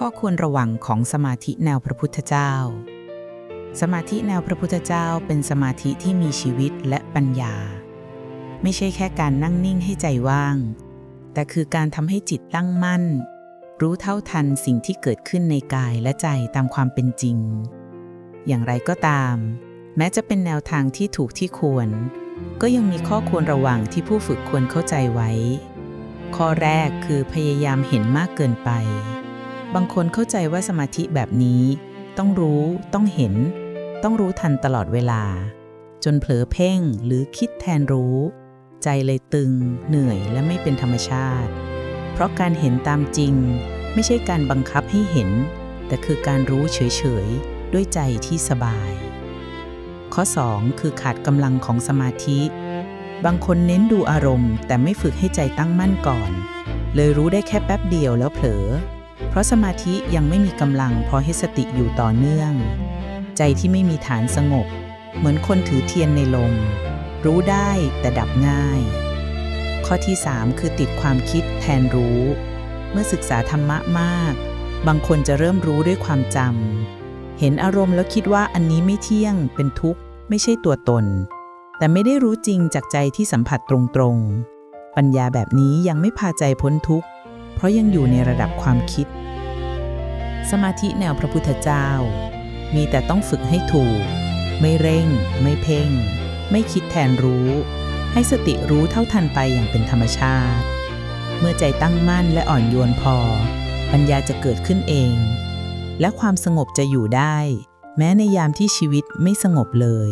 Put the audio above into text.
ข้อควรระวังของสมาธิแนวพระพุทธเจ้า สมาธิแนวพระพุทธเจ้าเป็นสมาธิที่มีชีวิตและปัญญา ไม่ใช่แค่การนั่งนิ่งให้ใจว่าง แต่คือการทำให้จิตตั้งมั่น รู้เท่าทันสิ่งที่เกิดขึ้นในกายและใจตามความเป็นจริง อย่างไรก็ตาม แม้จะเป็นแนวทางที่ถูกที่ควร ก็ยังมีข้อควรระวังที่ผู้ฝึกควรเข้าใจไว้ ข้อแรกคือพยายามเห็นมากเกินไป บางคนเข้าใจว่าสมาธิแบบนี้ ต้องรู้ ต้องเห็น ต้องรู้ทันตลอดเวลา จนเผลอเพ่งหรือคิดแทนรู้ ใจเลยตึง เหนื่อยและไม่เป็นธรรมชาติ เพราะการเห็นตามจริง ไม่ใช่การบังคับให้เห็น แต่คือการรู้เฉยๆ ด้วยใจที่สบาย ข้อ 2 คือขาดกำลังของสมาธิ บางคนเน้นดูอารมณ์ แต่ไม่ฝึกให้ใจตั้งมั่นก่อน เลยรู้ได้แค่แป๊บเดียวแล้วเผลอ เพราะสมาธิยังไม่มีกำลังพอให้สติอยู่ต่อเนื่อง ใจที่ไม่มีฐานสงบ เหมือนคนถือเทียนในลม รู้ได้แต่ดับง่าย ข้อที่ 3 คือติดความคิดแทนรู้ เมื่อศึกษาธรรมะมาก บางคนจะเริ่มรู้ด้วยความจำเห็นอารมณ์แล้วคิดว่าอันนี้ไม่เที่ยง เป็นทุกข์ ไม่ใช่ตัวตน แต่ไม่ได้รู้จริงจากใจที่สัมผัสตรงๆ ปัญญาแบบนี้ยังไม่พาใจพ้นทุกข์ เพราะยังอยู่ในระดับความคิด สมาธิแนวพระพุทธเจ้า มีแต่ต้องฝึกให้ถูก ไม่เร่ง ไม่เพ่ง ไม่คิดแทนรู้ ให้สติรู้เท่าทันไปอย่างเป็นธรรมชาติ เมื่อใจตั้งมั่นและอ่อนโยนพอ ปัญญาจะเกิดขึ้นเอง และความสงบจะอยู่ได้ แม้ในยามที่ชีวิตไม่สงบเลย